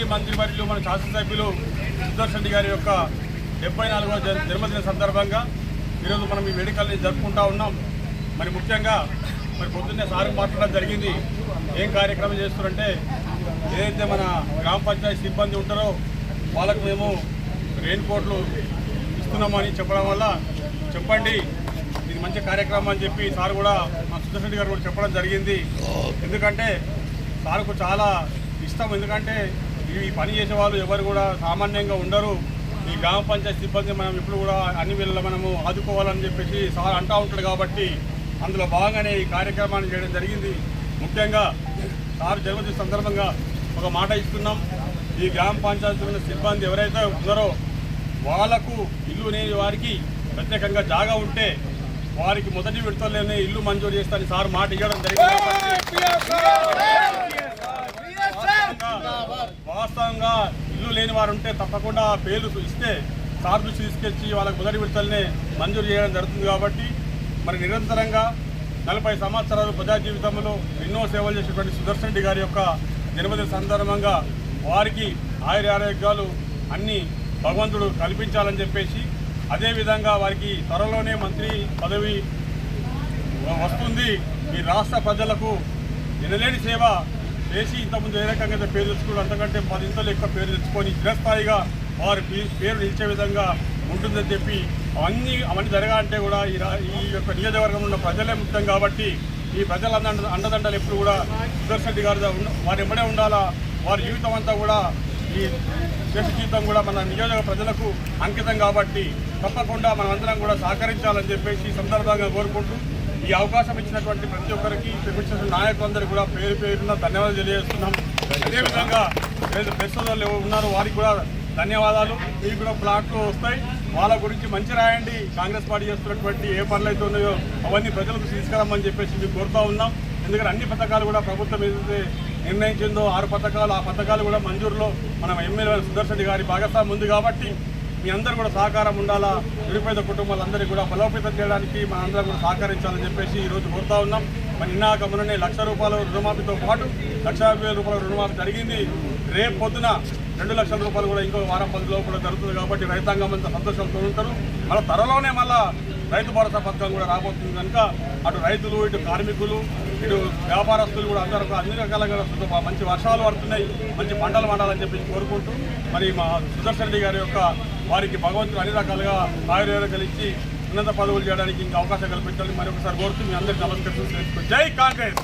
మాజీ మంత్రి మరియు మన శాసనసభ్యులు సుదర్శన్ రెడ్డి గారి యొక్క డెబ్బై నాలుగవ జన్- జన్మదిన సందర్భంగా ఈరోజు మనం ఈ వేడుకల్ని జరుపుకుంటా ఉన్నాం. మరి ముఖ్యంగా మరి పొద్దున్నే సారు మాట్లాడడం జరిగింది. ఏం కార్యక్రమం చేస్తున్నారంటే ఏదైతే మన గ్రామ పంచాయతీ సిబ్బంది ఉంటారో వాళ్ళకు మేము రెయిన్ కోట్లు ఇస్తున్నామని చెప్పడం వల్ల చెప్పండి ఇది మంచి కార్యక్రమం అని చెప్పి సార్ కూడా మా సుదర్శన్ రెడ్డి గారు కూడా చెప్పడం జరిగింది. ఎందుకంటే సార్కు చాలా ఇష్టం. ఎందుకంటే ఈ పని చేసే వాళ్ళు ఎవరు కూడా సామాన్యంగా ఉండరు. ఈ గ్రామ పంచాయతీ సిబ్బంది మనం ఇప్పుడు కూడా అన్ని వేళ మనము ఆదుకోవాలని చెప్పేసి సార్ అంటా ఉంటాడు కాబట్టి అందులో భాగంగానే ఈ కార్యక్రమాన్ని చేయడం జరిగింది. ముఖ్యంగా సార్ జన్మదిన సందర్భంగా ఒక మాట ఇస్తున్నాం. ఈ గ్రామ పంచాయతీ సిబ్బంది ఎవరైతే ఉన్నారో వాళ్ళకు ఇల్లు లేని వారికి ప్రత్యేకంగా జాగా ఉంటే వారికి మొదటి విడతలోనే ఇల్లు మంజూరు చేస్తారని సార్ మాట ఇవ్వడం జరిగింది. కూడా ఇల్లు లేని వారు ఉంటే తప్పకుండా ఆ పేర్లు ఇస్తే సార్ దృష్టి తీసుకొచ్చి వాళ్ళకు మొదటి విడతలనే మంజూరు చేయడం జరుగుతుంది కాబట్టి మరి నిరంతరంగా నలభై సంవత్సరాలు ప్రజా జీవితంలో ఎన్నో సేవలు చేసినటువంటి సుదర్శన్ రెడ్డి గారి యొక్క జన్మదిన సందర్భంగా వారికి ఆయుర ఆరోగ్యాలు అన్ని భగవంతుడు కల్పించాలని చెప్పేసి అదేవిధంగా వారికి త్వరలోనే మంత్రి పదవి వస్తుంది. ఈ రాష్ట్ర ప్రజలకు ఎనలేని సేవ చేసి ఇంతకుముందు ఏ రకంగా అయితే పేరు తెచ్చుకోవడం అంతకంటే పదింతలు ఎక్కువ పేరు తెచ్చుకొని చిరస్థాయిగా వారి పేరు నిలిచే విధంగా ఉంటుందని చెప్పి అవన్నీ అవన్నీ జరగాలంటే కూడా ఈ ఈ యొక్క నియోజకవర్గంలో ఉన్న ప్రజలే ముఖ్యం కాబట్టి ఈ ప్రజల అండదండలు ఎప్పుడు కూడా సుదర్శన్ రెడ్డి గారు వారు ఎమ్మడే ఉండాలా? వారి జీవితం అంతా కూడా ఈ దేశ జీవితం కూడా మన నియోజక ప్రజలకు అంకితం కాబట్టి తప్పకుండా మనమందరం కూడా సహకరించాలని చెప్పేసి సందర్భంగా కోరుకుంటూ ఈ అవకాశం ఇచ్చినటువంటి ప్రతి ఒక్కరికి పిలిపించిన నాయకులందరికీ కూడా పేరు పేరున ధన్యవాదాలు తెలియజేస్తున్నాం. అదేవిధంగా ఏదైతే ప్రస్తుతం ఉన్నారు ఎవరు ఉన్నారో వారికి కూడా ధన్యవాదాలు. మీకు కూడా ప్లాట్లు వస్తాయి. వాళ్ళ గురించి మంచి రాయండి. కాంగ్రెస్ పార్టీ చేస్తున్నటువంటి ఏ పనులు అయితే ఉన్నాయో అవన్నీ ప్రజలకు తీసుకురమ్మని చెప్పేసి మీకు కోరుతా ఉన్నాం. ఎందుకంటే అన్ని పథకాలు కూడా ప్రభుత్వం ఏదైతే నిర్ణయించిందో ఆరు పథకాలు ఆ పథకాలు కూడా మంజూరులో. మనం ఎమ్మెల్యే సుదర్శన్ గారి భాగస్వామి ఉంది కాబట్టి మీ అందరూ కూడా సహకారం ఉండాలా? నిరుపేద కుటుంబాలందరికీ కూడా బలోపేతం చేయడానికి మన అందరం కూడా సహకరించాలని చెప్పేసి ఈ రోజు కోరుతా ఉన్నాం. మరి నిన్నాక మొన్ననే లక్ష రూపాయల రుణమాఫీతో పాటు లక్ష యాభై రూపాయల రుణమాఫీ జరిగింది. రేపు పొద్దున రెండు లక్షల రూపాయలు కూడా ఇంకో వారం పదిలో కూడా జరుగుతుంది కాబట్టి రైతాంగం అంతా సంతోషంతో ఉంటారు. మళ్ళీ త్వరలోనే మళ్ళీ రైతు భరోసా పథకం కూడా రాబోతుంది కనుక అటు రైతులు ఇటు కార్మికులు ఇటు వ్యాపారస్తులు కూడా అందరూ కూడా అన్ని రకాలుగా మంచి వర్షాలు పడుతున్నాయి. మంచి పంటలు పండాలని చెప్పి కోరుకుంటూ మరి మా సుదర్శన్ రెడ్డి గారి యొక్క వారికి భగవంతుడు అన్ని రకాలుగా ఆయుర్వేదం ఇచ్చి ఉన్నత పదవులు చేయడానికి ఇంకా అవకాశం కల్పించాలని మరొకసారి కోరుతూ మీ అందరికీ నమస్కరిస్తూ జై కాంగ్రెస్.